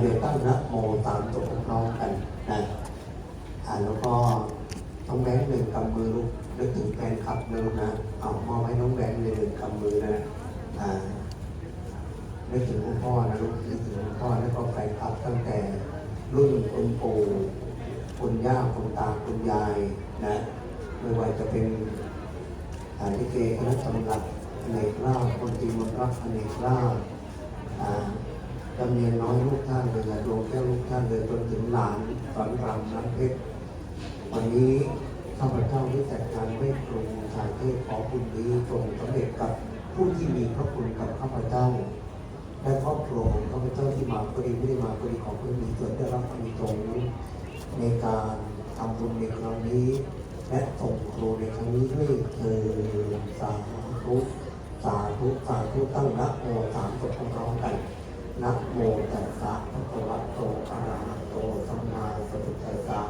เดียวตั้งนะโมตามจบพร้อมกันนะอ่าแล้วก็น้องแบงค์หนึ่งกำมือลูกนึกถึงแฟนคลับนะลูกนะเอามอบให้น้องแบงค์เลยหนึ่งกำมือนะอ่านึกถึงคุณพ่อนะลูกนึกถึงคุณพ่อแล้วก็แฟนคลับตั้งแต่รุ่นคุณปู่คุณย่าคุณตาคุณยายนะไม่ว่าจะเป็นฐาลิเกคณะตำรับอเนกราชคนตีมนต์รักอเนกราชอ่า จำเนียนน้อยลูกท่านเลยนะดวงแก้วลูกท่านเลยจนถึงหลานสอนรำน้ำเพชรวันนี้ข้าพเจ้าได้จัดการไม่ปรุงชายเทศขอคุณนี้ทรงสำเร็จกับผู้ที่มีพระคุณกับข้าพเจ้า และครอบครัวของข้าพเจ้าที่มาก็ดีไม่ได้มาก็ดีขอเพื่อมีส่วนได้รับอานิสงส์ในการทำบุญในครั้งนี้ และส่งครูในครั้งนี้ด้วยเธอสาธุสาธุสาธุตั้งนะโมสามจบพร้อมกัน นะโมตัสสะภะคะวะโตอะระหะโตสัมมาสัมพุทธัสสะ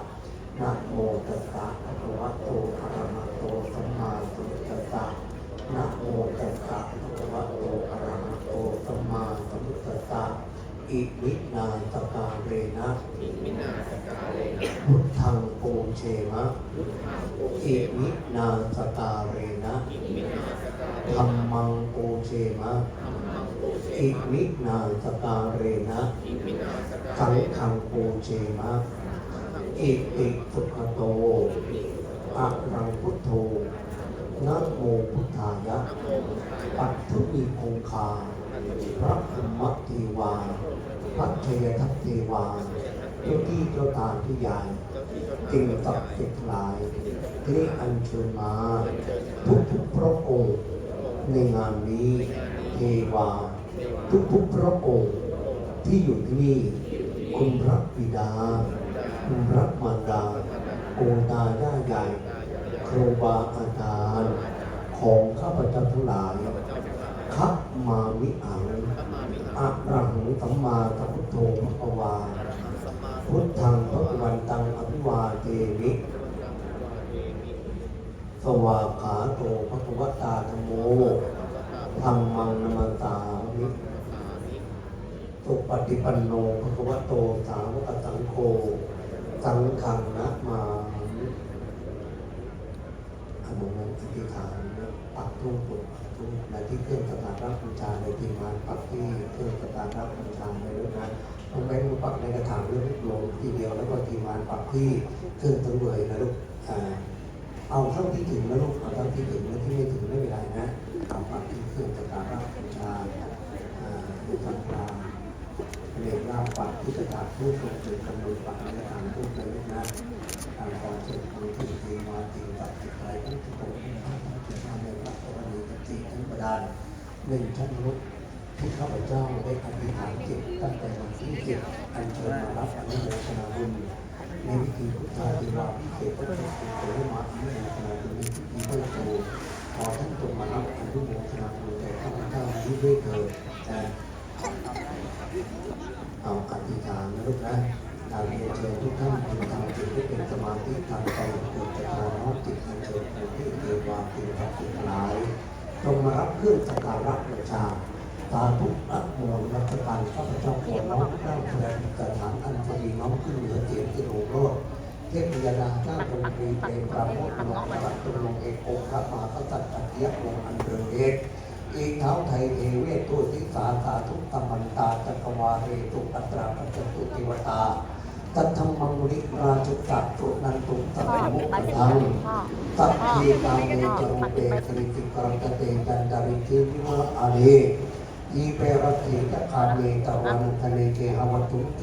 นะโมตัสสะภะคะวะโตอะระหะโตสัมมาสัมพุทธัสสะนะโมตัสสะภะคะวะโตอะระหะโตสัมมาสัมพุทธัสสะอิมินาสการเรนะอิมินาสการเลนะพุทธังปูเชมะพุทธังโอเชอิมะมินาสการเรนะอิมินาสการเลธรรนะมังปูเชมะธัมมังโอเชอิมินาสการเรนะสังเลฆังปูเชมะอิติสุขโตอะรังพุทโธนะโมพุทธายะปัตถุมีคงคา พระภูมิเทวาพัทยทัพเทวาเจ้าที่เจ้าทางที่ใหญ่จึงศักดิ์สิทหลายที่อัญเชิญมาทุกทุกๆพระองค์ในงานนี้เทวา ทุกทุกๆพระองค์ที่อยู่ที่นี่ คุณพระบิดา คุณพระมารดาโอตาย่าใหญ่ครูบาอาจารย์ของข้าพเจ้าทั้งหลายคับมามิอังอะระหังสัมมาสัมพุทโธพระกวาพุทธังพระวันตังอภิวาเทมิสวากขาโตพระควตตาธโม ธรรมังนมัสสามิสุปฏิปันโนพระควโตสาวกสังโฆสังฆังนะมาอนุโมทธิฐานนะปักทุ่งปุกปักทุ่งในที่เครื่องสถานรับบูชาในทีมงานปักที่เครื่องสถานรับบูชาในรุ่นนั้นต้องแบ่งปักในกระถางเรื่องลงทีเดียวแล้วก็ทีมงานปักที่เครื่องตั้งเลยนะลูกเอาเท่าที่ถึงนะลูกเอาเท่าที่ถึงแล้วที่ไม่ถึงไม่เป็นไรนะเอาปักที่เครื่องสถานรับบูชาอ่าบูชาปลาเรียก ว่าปักที่สถานผู้ทรงเป็นกำหนดปักในกระถางทุกในลูกนะทางความเชื่อของที่ทีมมาทีมตัดจิตใจทั้งที่ผมทั้งทั้งที่ทำในพระกรณีกับจีทั้งประดานหนึ่งชั้นลุกที่ข้าพเจ้าได้อธิษฐานจิตตั้งแต่วันที่เจ็ดอันเชิญมารับอนุโมทนาบุญในวิธีพุทธาธิวาพิเศษพระเจ้าคุณโตมาอนุโมทนาบุญในพิธีเพื่อโตขอท่านจงมารับอนุโมทนาบุญแก่ข้าพเจ้านี้ด้วยเถิดนะ เอาอธิษฐานนะลูกนะการเรียนเชิญทุกท่านพึงทำจิตให้เป็นสมาธิทางใจเกิดจากการน้อมจิตอันเชิญผู้ที่เทวาเป็นพระสิทธิ์หลายจงมารับเครื่องสักการะบูชาสาธุกอัตโมรัตการข้าพเจ้าขอน้อมเจ้าแสดงกระถางอันพดีน้อมขึ้นเหนือเสียงที่โลโลดเทพยดาเจ้าตรงตรีเปรมปราโมทย์หลวงพระตุลงเอกองค์พระมหากษัตริย์ตัดเยียบวงค์อันเริงเด ชอีกเท้าไทยเทเวตุสิสาสาทุกตมันตาจักวาเรตุอัตราปัจจุติวตาตัทธมังมุนิราชุกัดสุนันตุสัพพมุขตังสัพเพกาเมจรูเปสริติกรตเตจันดาริทิวิมาอาเลอีเปรติตะคาเมตะวันทะเลเกหวตุเก